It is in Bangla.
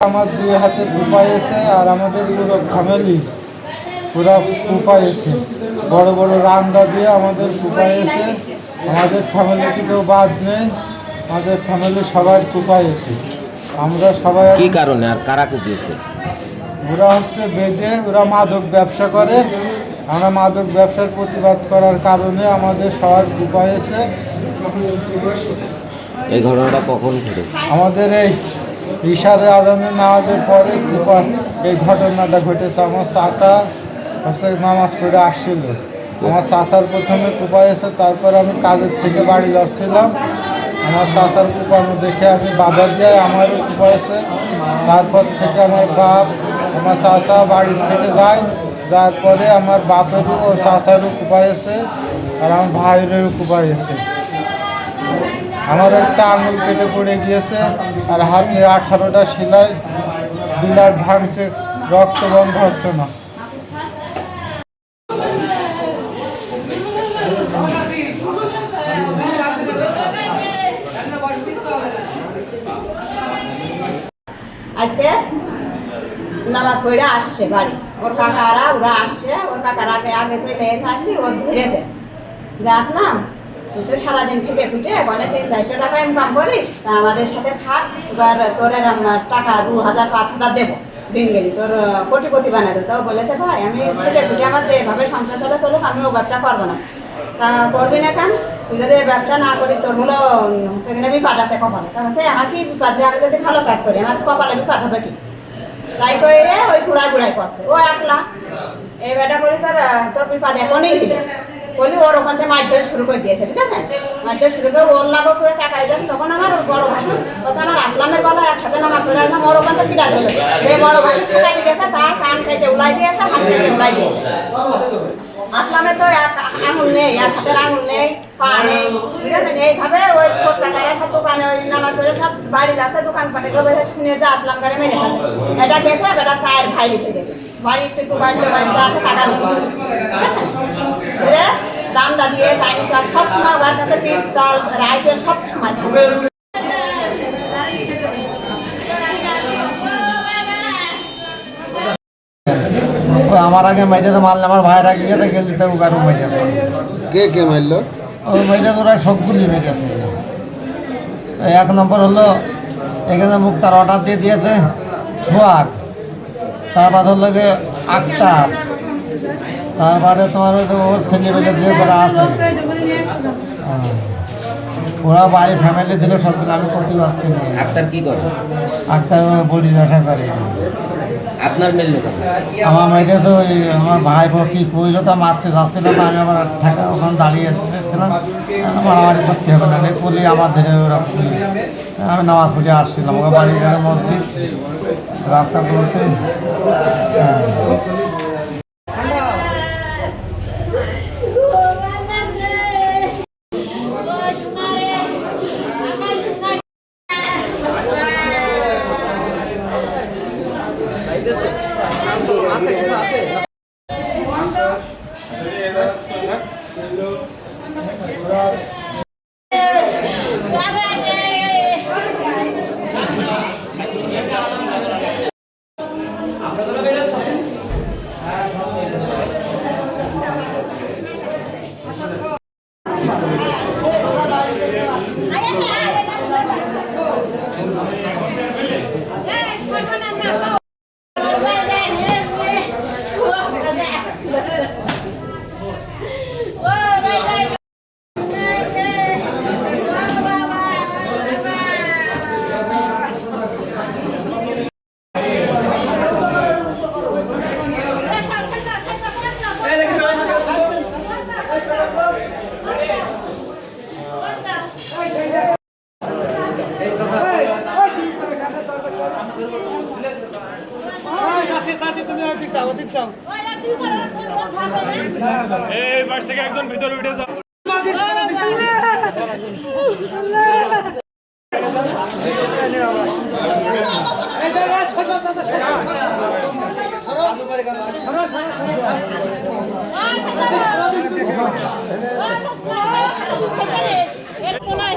আমার দুই হাতে ফুপা এসে আর আমাদের পুরো ফ্যামিলি পুরো ফুপা এসে বড় বড় রান্দা দিয়ে আমাদের ফুপা এসে আমাদের ফ্যামিলিতে কেউ বাদ নেই আমাদের ফ্যামিলি সবাই এসে আমরা সবাই কি কারণে আর কারা কুপিয়েছে? ওরা হচ্ছে বেদে ওরা মাদক ব্যবসা করে। আমরা মাদক ব্যবসার প্রতিবাদ করার কারণে আমাদের সবার এসে এই ঘটনাটা কখন ঘটেছে? আমাদের এই ইশারে আদানে নামাজের পরে কুপা এই ঘটনাটা ঘটেছে। আমার চাষা হচ্ছে নামাজ পড়ে আসছিল। আমার চাষার প্রথমে কুপা এসে তারপরে আমি কাজের থেকে বাড়ি যাচ্ছিলাম। আমার চাষার কুপানো দেখে আমি বাধা দিয়ে আমারও কুপা এসে তারপর থেকে আমার বাপ, আমার চাষা বাড়ির থেকে যায়। যার পরে আমার বাপেরও ও চাষারও কুপা এসে আর আমার ভাইয়েরও কুপা এসে। আমার একটা আঙুল কেটে পড়ে গিয়েছে আর হাতে আঠারোটা সেলাই বিলাট ভাঙছে রক্ত বন্ধ হচ্ছে না। আজকে নামাজ পড়ে আসছে বাড়ি। ওর কাকারা ওরা আসছে ওর কাকারা আগে চলে এসে আসলি ও ধরেছে। যে আসলাম তুই তো সারাদিন খেটে খুটে বলে তিন চারশো টাকা ইনকাম করিস তা আমাদের সাথে থাক এবার তোর টাকা দু হাজার পাঁচ হাজার দেবো দিন গেলি। তোর আহ, কোটিপতি বানাবে। তো বলেছে ভাই আমি খুঁটে খুঁটে আমার যেভাবে সংসার চলে চলুক আমি ও ব্যবসা করব না। তা করবি না কেন? তুই যদি ব্যবসা না করিস তোর হলো সেখানে বিপাদ আছে কপালে। তা সে আমার কি বিপাদ আমি যদি ভালো কাজ করি আমার কপালে বিপাদ হবে কি? তাই করে ওই ঘুরাই ঘুরাই করছে। ও একলা। এই বেটা করে আহ, তোর বিপাদ এখনই বলি ওর ওখান থেকে মাছ শুরু করে দিয়েছে বুঝেছেন মাছ ধরে শুরু করে ওর লাভ করে টাকা দিয়েছে তখন আমার বড় ভাষণ বলছে আমার আসলামের বলা একসাথে নামাজ পড়ে আসলাম ওর ওখান থেকে ফিরা দিল যে বড় ভাষণ টাকা দিয়েছে তার কান কেটে উড়াই দিয়েছে হাত কেটে উড়াই দিয়েছে। আসলামের তো আঙুল নেই এক হাতের আঙুল নেই, পা নেই ঠিক আছে এইভাবে ওই দোকানে ওই নামাজ পড়ে সব বাড়ি যাচ্ছে দোকান পাটে গেলে শুনে যে আসলাম করে মেরে ফেলছে। এটা গেছে, বেটা চায়ের ভাই লিখে গেছে। বাড়ি একটু একটু বাড়ি বাড়ি আছে টাকা রামদা দিয়ে চাইনিজ সব সময় ওর কাছে পিস্তল, রাইফেল সব সময় ওই আমার আগে মেয়েটাতে মারলে আমার ভাইয়ের আগে গেতে গেলি তো কারও মেয়েটা কে কে মারলো? ওই মেয়েটা তোরা সবগুলি মেয়েটা এক নম্বর হলো এখানে মুক্তার অর্ডার দিয়ে দিয়েছে সোয়াগ তারপর হলো গিয়ে আক্তার। তারপরে তোমার ওই ওর ছেলে মেয়ে দিয়ে করা আছে। হ্যাঁ। ওরা বাড়ি ফ্যামিলি দিলে সবগুলো আমি পারছি আক্তার কি করে? আক্তার বডি ব্যথা করে। আপনার মেন কেন আমার মেয়েটা তো ওই আমার ভাই বউ কি কইলো তা মারতে যাচ্ছিল না আমি আবার ঠেকা ওখানে দাঁড়িয়ে ছিলাম। মারামারি করতে হবে না এই আমার ধরে ওরা আমি নামাজ পড়ে আসছিলাম ওকে বাড়ি গেলে মসজিদ, রাস্তা করতে হ্যাঁ। আছে আছে। এই বাস থেকে একজন ভিতরে উঠে যাও কোনায়